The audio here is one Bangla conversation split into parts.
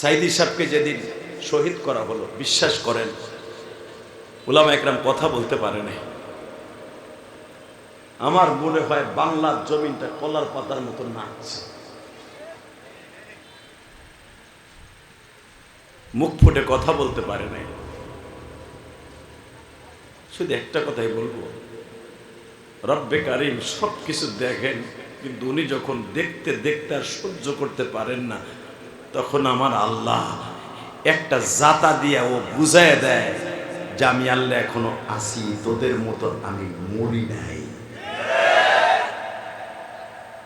সাইদি সাহেবকে যেদিন শহীদ করা হলো, বিশ্বাস করেন ওলামা একরাম কথা বলতে পারে নাই। আমার মনে হয় বাংলার জমিনটা কলার পাতার মতো নাচছে মুখ ফুটে কথা বলতে পারে নাই। শুধু একটা কথাই বলব, রব্বে কারিম সব কিছু দেখেন, কিন্তু উনি যখন দেখতে দেখতে আর সহ্য করতে পারেন না তখন আমার আল্লাহ একটা জাতা দিয়া ও বুঝায় দেয় যে আমি আল্লাহ এখনও আসি তোদের মতো আমি মরি নাই।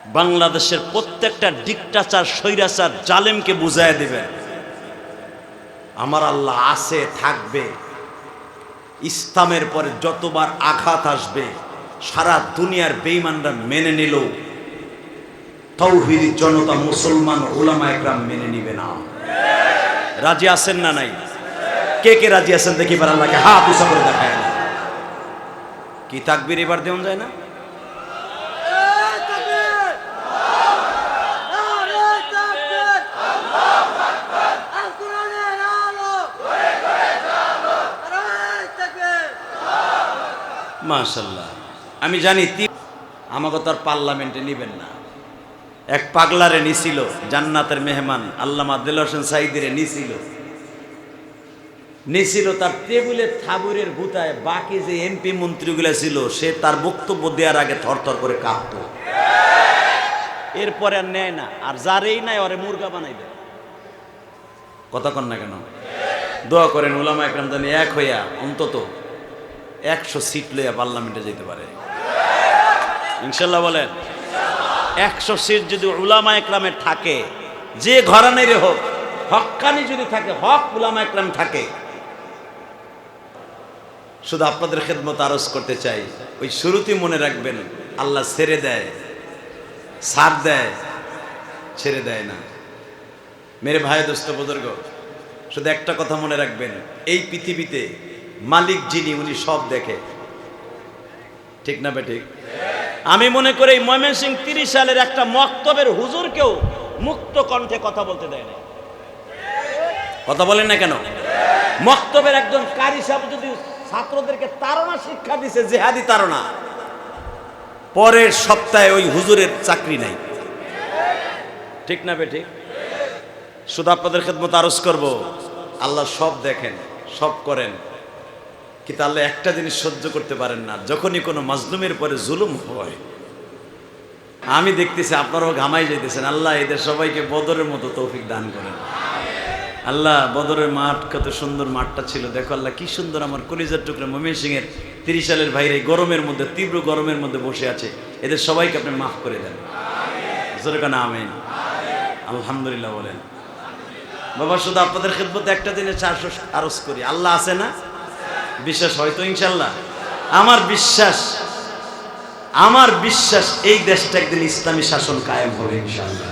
বাংলাদেশের প্রত্যেকটা ডিকটাচার, স্বৈরাচার জালেমকে বুঝায় দেবেন। আমার আল্লাহ আছে, থাকবে। ইসলামের পরে যতবার আঘাত আসবে, সারা দুনিয়ার বেইমানরা মেনে নিল তৌহিদ জনতা মুসলমান ওলামা একরাম মেনে নিবে না। রাজি আছেন না নাই? কে কে রাজি আছেন দেখি এবার আল্লাহকে হাত উঁচা করে দেখায় না। কি তাকবির এবার দেওয়া যায় না? মাশাল্লাহ আমি জানি আমাকে তো আর পার্লামেন্টে নিবেন না। এক পাগলারে নিছিল, জান্নাতের মেহমান, আল্লামা দিল হোসেন সাইদিরে নিছিল। নিছিল তার টেবিলে থাবুরের গুতায়, বাকি যে এমপি মন্ত্রীগুলো ছিল, সে তার বক্তব্য দেওয়ার আগে থরথর করে কাঁপত। এরপরে আর নেয় না, আর যারেই নাই ওরে মুরগা বানাইবে। কথা কন না কেন? দোয়া করেন উলামা একরাম জানি এক হইয়া, অন্তত একশো সিট লইয়া পার্লামেন্টে যেতে পারে। ইনশাল্লাহ বলেন। একশো সিট যদি উলামা একরামের থাকে, যে ঘরানেরই হোক হক্কানি যদি থাকে, হক উলামা একরাম থাকে। শুধু আপনাদের খেদমত আরজ করতে চাই, ওই শুরুতেই মনে রাখবেন, আল্লাহ ছেড়ে দেয় সার দেয়, ছেড়ে দেয় না। মেরে ভাই, দোস্ত, বুজুর্গ, শুধু একটা কথা মনে রাখবেন, এই পৃথিবীতে মালিক যিনি, উনি সব দেখে। ঠিক না বে ঠিক? আমি মনে করি এই ময়মনসিং তিরিশ সালের একটা মক্তবের হুজুরকেও মুক্ত কণ্ঠে কথা বলতে দেয় না কথা বলেন না কেন? মক্তবের একজন কারি সাহেব যদি ছাত্রদেরকে তাড়না শিক্ষা দিছে, জেহাদি তাড়না, পরের সপ্তাহে ওই হুজুরের চাকরি নাই। ঠিক না বেঠিক শুধু আপনাদের খেদমত আরজ করব, আল্লাহ সব দেখেন, সব করেন। কিন্তু আল্লাহ একটা জিনিস সহ্য করতে পারেন না। যখনই কোনো মাজলুমের পরে জুলুম হয়, আমি দেখতেছি আপনারাও ঘামাই যাইতেছেন। আল্লাহ এদের সবাইকে বদরের মতো তৌফিক দান করেন। আল্লাহ বদরের মাঠ, কত সুন্দর মাঠটা ছিল। দেখো আল্লাহ কি সুন্দর আমার কলিজার টুকরা মমিন সিং এর তিরিশ সালের ভাইরে গরমের মধ্যে, তীব্র গরমের মধ্যে বসে আছে। এদের সবাইকে আপনি মাফ করে দেন। আমিন। আলহামদুলিল্লাহ বলেন। বাবা, শুধু আপনাদের খেদমতে একটা চারশো আরজ করি। আল্লাহ আছে না? বিশ্বাস হয়তো ইনশাল্লাহ। আমার বিশ্বাস আমার বিশ্বাস এই দেশটা একদিন ইসলামী শাসন কায়েম হবে ইনশাল্লাহ।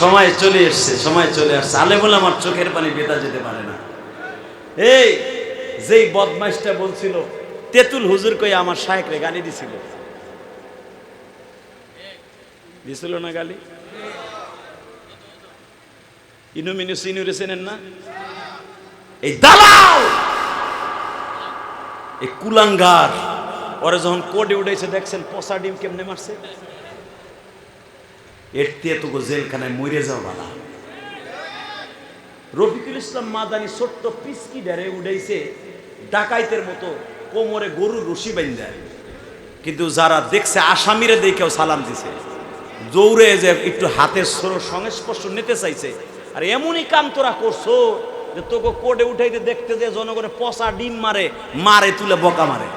সময় চলে এসছে, সময় চলে আসছে। আলেমুল আমার চোখের পানি বেতা যেতে পারে না। এই, যেই বদমাইশটা বলছিল, তেতুল হুজুর কই আমার শায়েকরে গালি দিছিল। দিছিল না গালি? ইনুমিনু সিনুরে চেনেন না? এই দালাল! এই কুলাঙ্গার। ওরা যখন কোডে উঠেছে, দেখছেন পচা ডিম কেমনে মারছে? এর দিয়ে তো জেলখানায় মরে যাও বালা। রফিকুল ইসলাম মাদানি ছোট্ট পিসকি ডারে উঠাইছে ডাকাইতের মতো কোমরে গরুর রশি বাইন্দায় কিন্তু যারা দেখছে, আসামিরে দেখেও সালাম দিছে। দৌড়ে যে একটু হাতের সরো সংস্পর্শ নিতে চাইছে। আর এমনই কাম তোরা করছ? যে তোকে কোর্টে উঠাইতে দেখতে যে জনগণে পচা ডিম মারে মারে তুলে বকা মারে।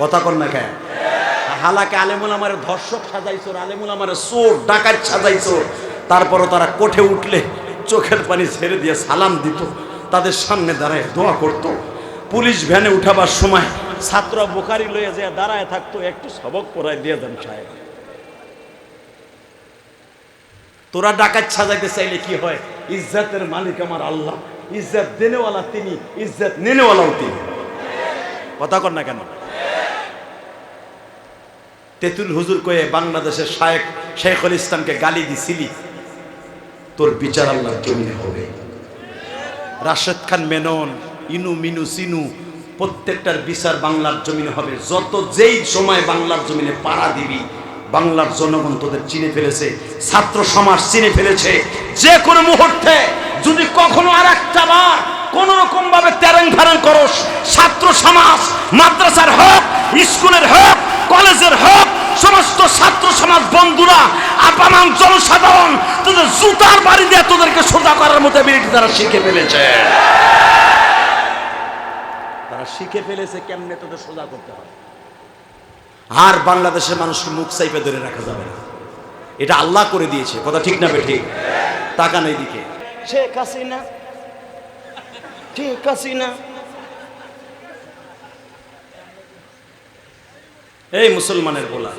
কথা কর না কেন? হালাকে আলেমুল আমারে ধর্ষক সাজাইছো আলেমুল আমারে চোর, ডাকাত সাজাইছো। তারপরও তারা কোঠে উঠলে চোখের পানি ছেড়ে দিয়ে সালাম দিত, তাদের সামনে দাঁড়ায় দোয়া করত। পুলিশ ভ্যানে উঠাবার সময় ছাত্র বোকারি লয়ে যে দাঁড়ায় থাকতো, একটু সবক পড়ায় দিয়ে দেন সাহেব। তোরা ডাকাত সাজাইতে চাইলে কি হয়? ইজ্জতের মালিক আমার আল্লাহ। ইজ্জত দেনেওয়ালা তিনি, ইজ্জত নেনেওয়ালাও তিনি। কথা কর না কেন? তেতুল হুজুর কয়ে বাংলাদেশের শায়েক শেখুল ইসলামকে গালি দিছিলি, তোর বিচার আল্লাহর জমিনে হবে। রাশেদ খান মেনন, ইনু মিনু সিনু, প্রত্যেকটার বিচার বাংলার জমিনে হবে। যত যেই সময় বাংলার জমিনে পাড়া দিবি, বাংলার জনগণ তোদের চিনে ফেলেছে, ছাত্র সমাজ চিনে ফেলেছে। যে কোনো মুহূর্তে যদি কখনো আর একটা বার কোন রকম ভাবে তেরেং ফেরেং করস, ছাত্র সমাজ, মাদ্রাসার হোক, স্কুলের হোক, কলেজের হোক, সমস্ত ছাত্র সমাজ বন্ধুরা আপামাম জনসাধারণ, তোদের জুতার বাড়ি দিয়ে তোদেরকে সোজা করার মতো এবিলিটি তারা শিখে ফেলেছে। তারা শিখে ফেলেছে কেমনে তোদের সোজা করতে হয়। আর বাংলাদেশের মানুষকে মুখ সাইপে ধরে রাখা যাবে না। এটা আল্লাহ করে দিয়েছে, কথা ঠিক না ঠিক? তাকান দিকে শেখ হাসিনা ঠিক হাসিনা। এই মুসলমানের বলা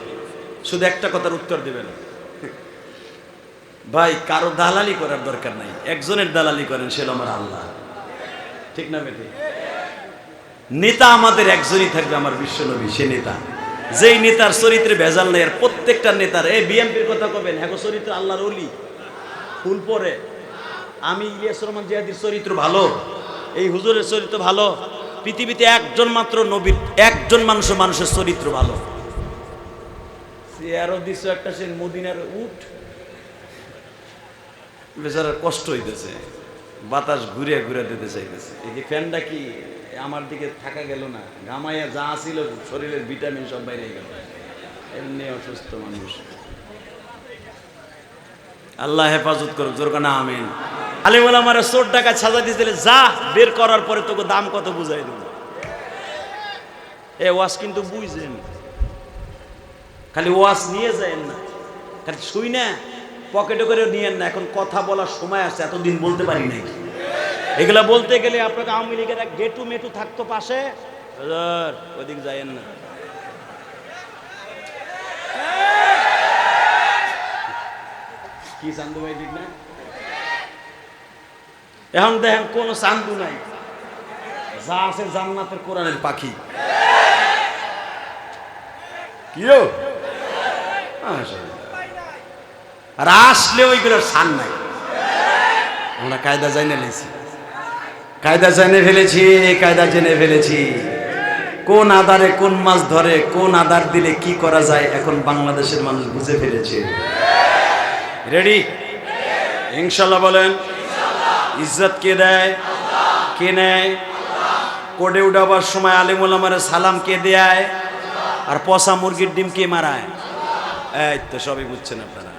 শুধু একটা কথার উত্তর দিবেন। ভাই কারও দালালি করার দরকার নাই। একজনের দালালি করেন সে আমার আল্লাহ। ঠিক না বেটি? নেতা আমাদের একজনই থাকবে আমার বিশ্বনবী সে নেতা। যেই নেতার চরিত্রে ভেজাল নেই আর প্রত্যেকটা নেতার এই বিএমপির কথা কবেন? হ্যাঁ চরিত্র আল্লাহর অলি। ফুল পরে। আমি ইলিয়াস রহমান জিয়াদির চরিত্র ভালো, এই হুজুরের চরিত্র ভালো, পৃথিবীতে একজন মাত্র নবীর, একজন মানুষ মানুষের চরিত্র ভালো। চেয়ারও দিছ একটা সে মদিনার উঠ বেচারার কষ্ট হইতেছে, বাতাস ঘুরে ঘুরে দিতে চাইতেছে। এই যে ফ্যানটা কি আমার দিকে থাকা গেল না গামাইয়া যা ছিল, শরীরের ভিটামিন সব বাইরে গেল। এমনি অসুস্থ মানুষ। আল্লাহ হেফাজত করুক জোর না, আমিন। আলিমুল আমার চোর টাকা সাজা দিয়েছিল যা, বের করার পরে তোকে দাম কত বুঝাই দেব। এ ওয়াজ কিন্তু বুঝছেন খালি ওয়াজ নিয়ে যায় না। খালি শুই না, পকেটে করে নিয়েন না। এখন কথা বলার সময় আছে, এতদিন বলতে পারি নাই। এগুলা বলতে গেলে আপনাকে আওয়ামী লীগের এক গেটু মেটু থাকতো পাশে। ওদিক যায়েন না। কি চান্দু ভাই, ঠিক না? এখন দেখেন কোন চান্দু নাই। যা আছে জান্নাতের কোরআনের পাখি। কিও আর আসলে ওইগুলোর সান নাই। আমরা কায়দা জানে ফেলেছি। কায়দা জেনে ফেলেছি কায়দা জেনে ফেলেছি। কোন আদারে কোন মাছ ধরে, কোন আদার দিলে কি করা যায়, এখন বাংলাদেশের মানুষ বুঝে ফেলেছে। রেডি ইনশাল্লাহ বলেন। ইজ্জত কে দেয়? কে নেয়? কোডে উঠাবার সময় আলিমুল আমারে সালাম কে দেয়? আর পচা মুরগির ডিম কে মারায়? এই তো সবই বুঝছেন আপনারা।